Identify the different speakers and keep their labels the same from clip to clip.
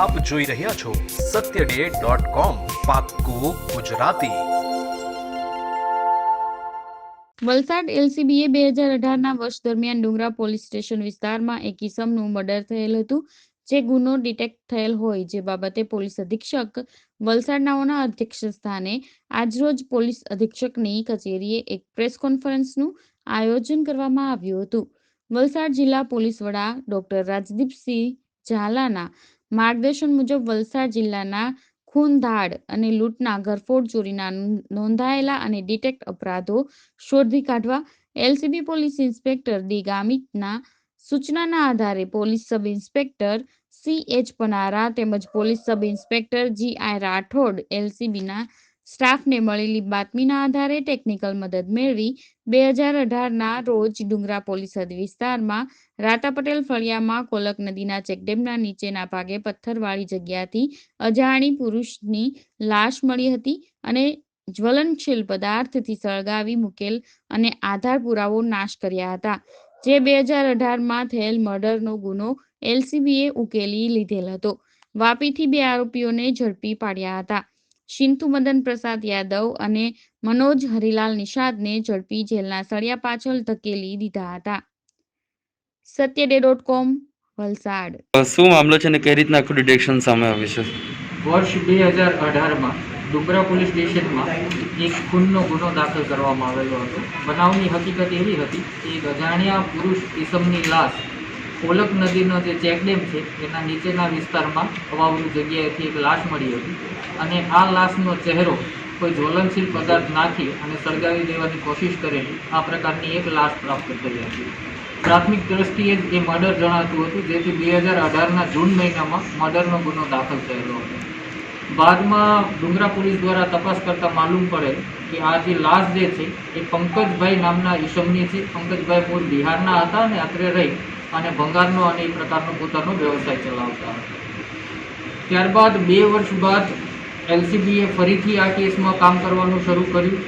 Speaker 1: આપ જોઈ રહ્યા છો સત્ય ડે ગુજરાતી.
Speaker 2: વલસાડ એલસીબીએ બે હજાર અઢારના વર્ષ દરમિયાન ડુંગરા પોલીસ સ્ટેશન વિસ્તારમાં એક ઇસમનું મર્ડર થયેલ હતું, જે ગુનો ડિટેક્ટ થયેલ હોય જે બાબતે પોલીસ અધિક્ષક વલસાડનાઓના અધ્યક્ષ સ્થાને આજરોજ પોલીસ અધિક્ષકની કચેરીએ એક પ્રેસ કોન્ફરન્સનું આયોજન કરવામાં આવ્યું હતું. વલસાડ જિલ્લા પોલીસ વડા ડોક્ટર રાજદીપસિંહ ઝાલાના માર્ગદર્શન મુજબ વલસાડ જિલ્લાના ખૂનધાડ અને લૂંટના ઘરફોડ ચોરીના નોંધાયેલા અને ડિટેક્ટ અપરાધો શોધી કાઢવા એલસીબી પોલીસ ઇન્સ્પેક્ટર ડી ગામિતના સૂચનાના આધારે police sub inspector C H Panara તેમજ police sub inspector G I Rathod એલસીબીના સ્ટાફને મળેલી બાતમીના આધારે ટેકનિકલ મદદ મેળવી બે હજાર અઢારના રોજ ડુંગરા પોલીસ હદ વિસ્તારમાં રાતા પટેલ ફળિયામાં કોલક નદીના ચેકડેમના નીચેના ભાગે પથ્થરવાળી જગ્યાથી અજાણી પુરુષની લાશ મળી હતી અને જ્વલનશીલ પદાર્થથી સળગાવી મૂકેલ અને આધાર પુરાવો નાશ કર્યા હતા. જે બે હજાર અઢારમાં થયેલ મર્ડરનો ગુનો એલસીબીએ ઉકેલી લીધેલ હતો. વાપીથી બે આરોપીઓને ઝડપી પાડ્યા હતા. શિંતુ મદન પ્રસાદ યાદવ અને મનોજ હરિલાલ નિષાદને ઝડપી જેલના સળિયા પાછળ ધકેલી દીધા હતા. સત્ય ડે ડોટ કોમ વલસાડ
Speaker 3: શું મામલો છે ને કઈ રીતના આખું ડિટેક્શન સામે આવ્યું છે?
Speaker 4: વર્ષ બે હજાર અઢારમાં ડુમરા પોલીસ સ્ટેશનમાં એક ખૂનનો ગુનો દાખલ કરવામાં આવેલો હતો. બનાવની હકીકત એવી હતી કે એક અજાણ્યા પુરુષ ઇસમની લાશ કોલક નદીનો જે ચેકડેમ છે એના નીચેના વિસ્તારમાં અવાવરૂ જગ્યાએથી એક લાશ મળી હતી. અને આ લાશનો ચહેરો કોઈ જ્વલનશીલ પદાર્થ નાખી અને સળગાવી દેવાની કોશિશ કરેલી આ પ્રકારની એક લાશ પ્રાપ્ત થઈ હતી. પ્રાથમિક દ્રષ્ટિએ જ એ મર્ડર જણાતું હતું, જેથી બે હજાર અઢારના જૂન મહિનામાં મર્ડરનો ગુનો દાખલ થયેલો હતો. બાદમાં ડુંગરા પોલીસ દ્વારા તપાસ કરતા માલુમ પડે કે આ જે લાશ જે છે, એ પંકજભાઈ નામના ઈસમની છે. પંકજભાઈ મૂળ બિહારના હતા અને અત્રે રહી અને ભંગારનો અને એ પ્રકારનો પોતાનો વ્યવસાય ચલાવતા હતા. ત્યારબાદ બે વર્ષ બાદ એલસીબીએ ફરીથી આ કેસમાં કામ કરવાનું શરૂ કર્યું.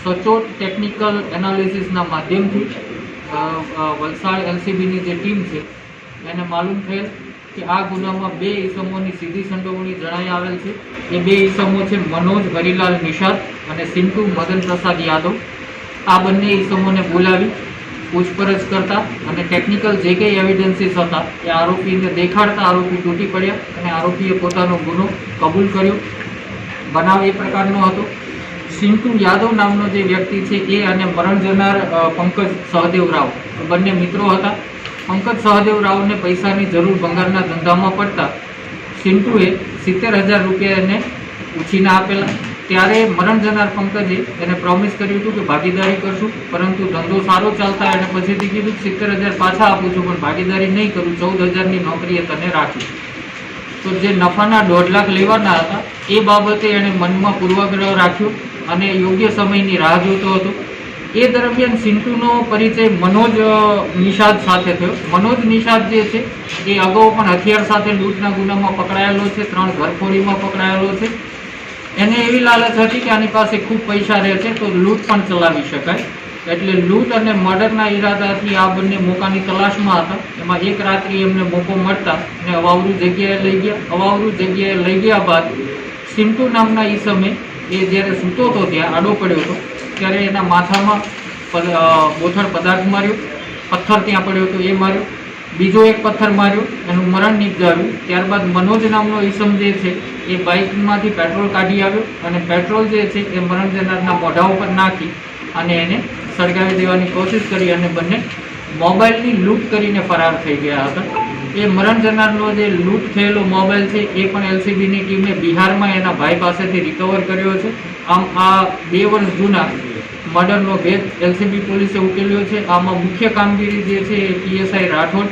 Speaker 4: સચોટ ટેકનિકલ એનાલિસિસના માધ્યમથી વલસાડ એલસીબીની જે ટીમ છે, એને માલુમ થયેલ કે આ ગુનામાં બે ઈસમોની સીધી સંડોવણી જણાઈ આવેલ છે. એ બે ઈસમો છે મનોજ હરિલાલ નિષાદ અને સિન્ટુ મદન પ્રસાદ યાદવ. આ બંને ઈસમોને બોલાવી, પૂછપરછ કરતા અને ટેકનિકલ જે કંઈ એવિડન્સીસ હતા એ આરોપીને દેખાડતા આરોપી તૂટી પડ્યા અને આરોપીએ પોતાનો ગુનો કબૂલ કર્યો. બનાવ એ પ્રકારનો હતો. સિન્ટુ યાદવ નામનો જે વ્યક્તિ છે એ અને મરણ જનાર પંકજ સહદેવ રાવ બંને મિત્રો હતા. પંકજ સહદેવ રાવને પૈસાની જરૂર ભંગારના ધંધામાં પડતા સિન્ટુએ સિત્તેર હજાર રૂપિયા એને ઉછીના આપેલા. ત્યારે મરણ જનાર પંકજે એને પ્રોમિસ કર્યું હતું કે ભાગીદારી કરશું, પરંતુ ધંધો સારો ચાલતા એને પછીથી કીધું સિત્તેર હજાર પાછા આપું છું, પણ ભાગીદારી નહીં કરું. ચૌદ હજારની નોકરીએ તને રાખી તો જે નફાના દોઢ લાખ લેવાના હતા, એ બાબતે એણે મનમાં પૂર્વગ્રહ રાખ્યો અને યોગ્ય સમયની રાહ જોતો હતો. એ દરમિયાન સિન્ટુનો પરિચય મનોજ નિષાદ સાથે થયો. મનોજ નિષાદ જે છે, એ અગાઉ પણ હથિયાર સાથે લૂંટના ગુનામાં પકડાયેલો છે, ત્રણ ઘરફોડીમાં પકડાયેલો છે. એને એવી લાલચ હતી કે આની પાસે ખૂબ પૈસા રહે છે તો લૂંટ પણ ચલાવી શકાય. એટલે લૂંટ અને મર્ડરના ઈરાદાથી આ બંને મોકાની તલાશમાં હતા. એમાં એક રાત્રિ એમને મોકો મળતા અને અવાવરું જગ્યાએ લઈ ગયા. અવાવરું જગ્યાએ લઈ ગયા બાદ સિન્ટુ નામના ઈસમે એ જ્યારે સૂતો હતો, ત્યાં આડો પડ્યો હતો, ત્યારે એના માથામાં બોથળ પદાર્થ માર્યો. પથ્થર ત્યાં પડ્યો હતો, એ માર્યો. બીજો એક પથ્થર માર્યો, એનું મરણ નિપજાવ્યું. ત્યારબાદ મનોજ નામનો ઈસમ જે છે, એ બાઇકમાંથી પેટ્રોલ કાઢી આવ્યો અને પેટ્રોલ જે છે, એ મરણ જનારના મોઢા ઉપર નાખી અને એને સળગાવી દેવાની કોશિશ કરી અને બંને મોબાઈલની લૂંટ કરીને ફરાર થઈ ગયા હતા. એ મરણ જનારનો જે લૂંટ થયેલો મોબાઈલ છે, એ પણ એલસીબીની ટીમે બિહારમાં એના ભાઈ પાસેથી રિકવર કર્યો છે. આમ આ બે વર્ષ જૂના મર્ડરનો ભેદ એલસીબી પોલીસે ઉકેલ્યો છે. આમાં મુખ્ય કામગીરી જે છે એ પીએસઆઈ રાઠોડ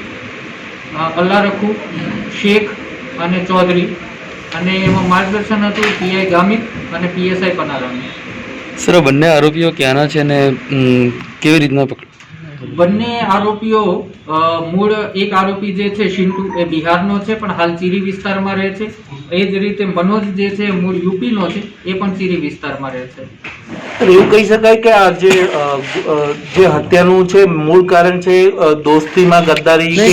Speaker 4: અલ્લારખુ, શેખ અને ચૌધરી. અને એમાં માર્ગદર્શન હતું પીઆઈ ગામિત અને પીએસઆઈ પનારાનું.
Speaker 3: સર બંને આરોપીઓ ક્યાંના છે ને કેવી રીતના પકડ
Speaker 4: બંને આરોપીઓ મૂળ એક આરોપી જે છે શિન્ટુ એ બિહારનો છે પણ હાલ ચીરી વિસ્તારમાં રહે છે. એ જ રીતે મનોજ જે છે મૂળ યુપીનો છે એ પણ ચીરી વિસ્તારમાં રહે છે.
Speaker 5: એવું કહી શકાય કે આ જે જે હત્યાનું છે મૂળ કારણ છે દોસ્તીમાં ગદ્દારી કે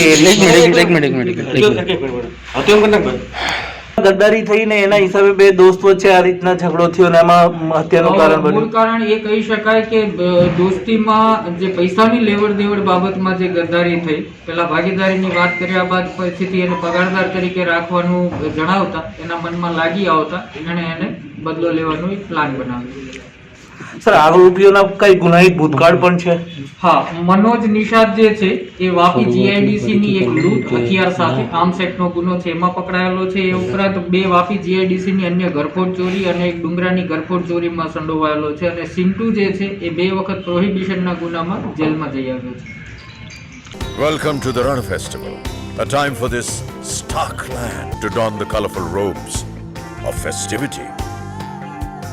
Speaker 5: ગદ્દારી થઈને એના હિસાબે બે દોસ્ત વચ્ચે આ રીતના ઝઘડો થયો અને એમાં હત્યાનું કારણ બન્યું.
Speaker 4: કારણ એ કહી શકાય કે દોસ્તીમાં જે પૈસાની લેવડ દેવડ બાબતમાં જે ગદ્દારી થઈ પેલા ભાગીદારીની વાત કર્યા બાદ પછીથી એને પગારદાર તરીકે રાખવાનું જણાવતા એના મનમાં લાગી આવતા એણે એને બદલો લેવાનો એક પ્લાન બનાવ્યો.
Speaker 5: સર આરોપીઓના કઈ ગુનાહિત ભૂતકાળ પણ છે?
Speaker 4: હા મનોજ નિષાદ જે છે એ વાપી જીઆઈડીસી ની એક લૂંટ હથિયાર સાથે આર્મ્સ એક્ટ નો ગુનો છે એમાં પકડાયેલો છે. એ ઉપરાંત બે વાપી જીઆઈડીસી ની અન્ય ઘરફોડ ચોરી અને એક ડુંગરાની ઘરફોડ ચોરીમાં સંડોવાયેલો છે અને સિન્ટુ જે છે એ બે વખત પ્રોહિબિશનના ગુનામાં જેલમાં જઈ આવ્યો છે.
Speaker 6: Welcome to the Rann festival a time for this stark land to don the colourful robes of festivity.